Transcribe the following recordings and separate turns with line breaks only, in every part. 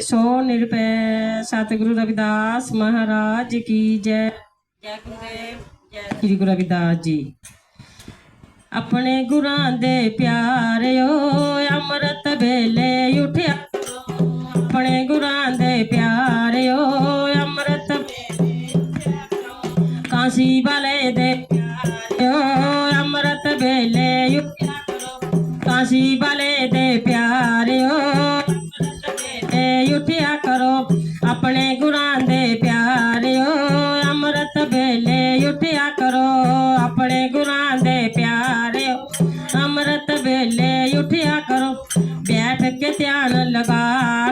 सो निरपय सतगुरु रविदास महाराज की जय। जय गुरुदेव, जय श्री गुरु रविदास जी। अपने गुरां दे प्यारियो, अमृत बेले उठिया अपने गुरां दे प्यारियो, अमृत काशी वाले दे अमृत बेले उठिया काशी वाले दे प्यारियो उठिया करो, अपने गुरां दे प्यारे अमृत बेले उठिया करो, बैठ के ध्यान लगा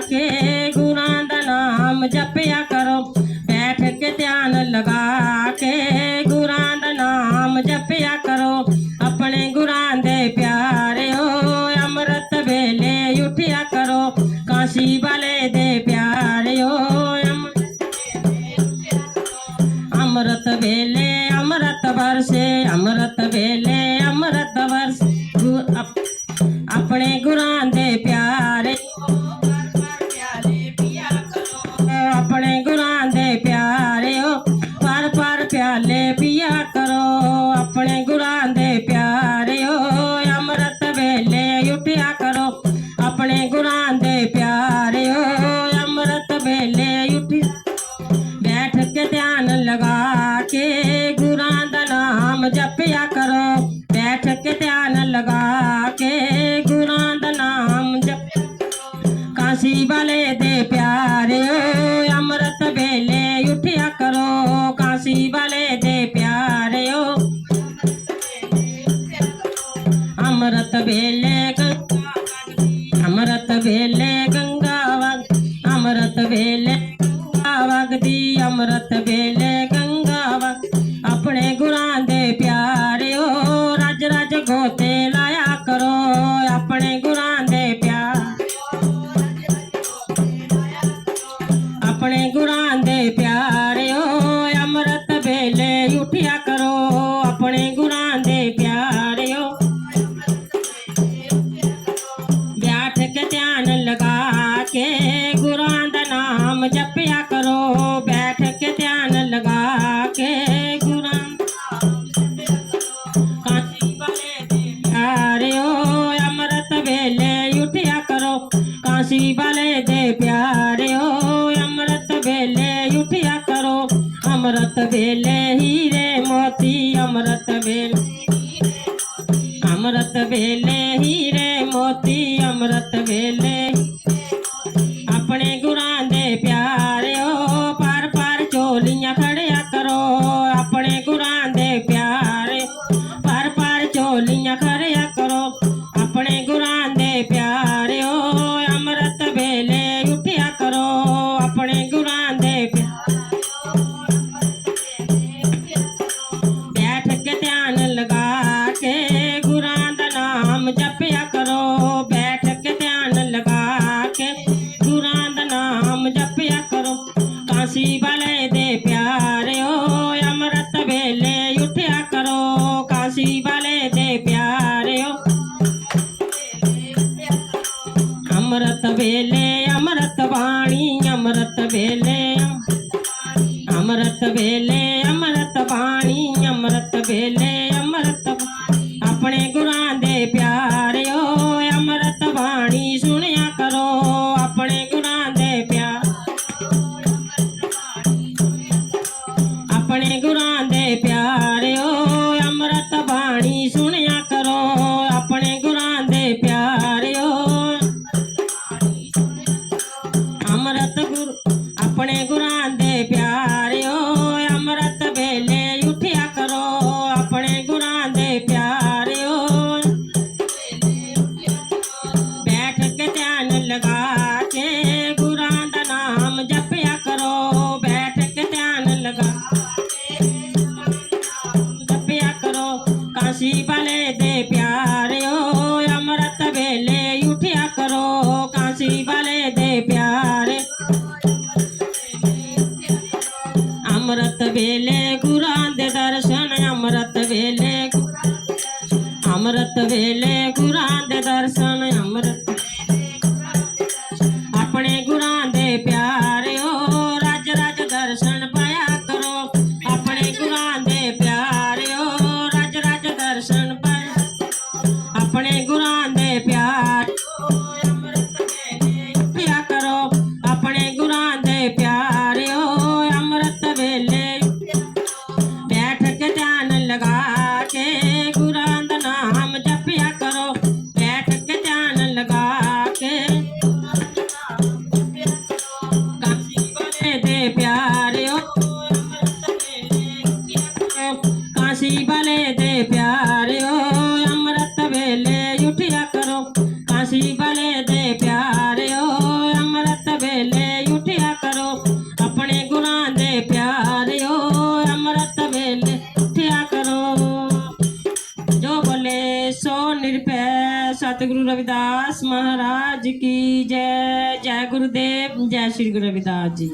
के गुरां का नाम जपया करो। बैठ के ध्यान लगा के गुरां का नाम जपया करो। अपने गुरां दे प्यारे हो, अमृत बेले उठिया करो। काशी वाले ಅಮರತ ಬೇಲೆ ಗಂಗಾ ಅಮರತ ಬೇಲೆ ಗಂಗಾವಾಗ ಅಮರತ ಬೇಲೆ ಗಂಗಾವಾಗದಿ ಅಮರತ ಬೇಲೆ ਕੇ ਗੁਰਾਂ ਦਾ ਨਾਮ ਜਪਿਆ ਕਰੋ ਬੈਠ ਕੇ ਧਿਆਨ ਲਗਾ ਕੇ ਗੁਰਾਂ ਕਾਸ਼ੀ ਵਾਲੇ ਦੇ ਪਿਆਰਿਓ ਅੰਮ੍ਰਿਤ ਵੇਲੇ ਉਠਿਆ ਕਰੋ ਕਾਸ਼ੀ ਵਾਲੇ ਦੇ ਪਿਆਰਿਓ ਅੰਮ੍ਰਿਤ ਵੇਲੇ ਉਠਿਆ ਕਰੋ ਅੰਮ੍ਰਿਤ ਵੇਲੇ ਹੀਰੇ ਮੋਤੀ ਅੰਮ੍ਰਿਤ ਵੇਲੇ ਅੰਮ੍ਰਿਤ ਵੇਲੇ ਹੀਰੇ ਮੋਤੀ ਅੰਮ੍ਰਿਤ ਵੇਲੇ વેલે અમૃત વાણી અમૃત વેલે. तुलसी वाले दे प्यारे अमृत वेले गुरु दे दर्शन अमृत ਵੇਲੇ अमृत वेले गुरु दे दर्शन अमृत करो जो बोले सो निरपय सतगुरु रविदास महाराज की जय जय गुरुदेव जय श्री गुरु रविदास जी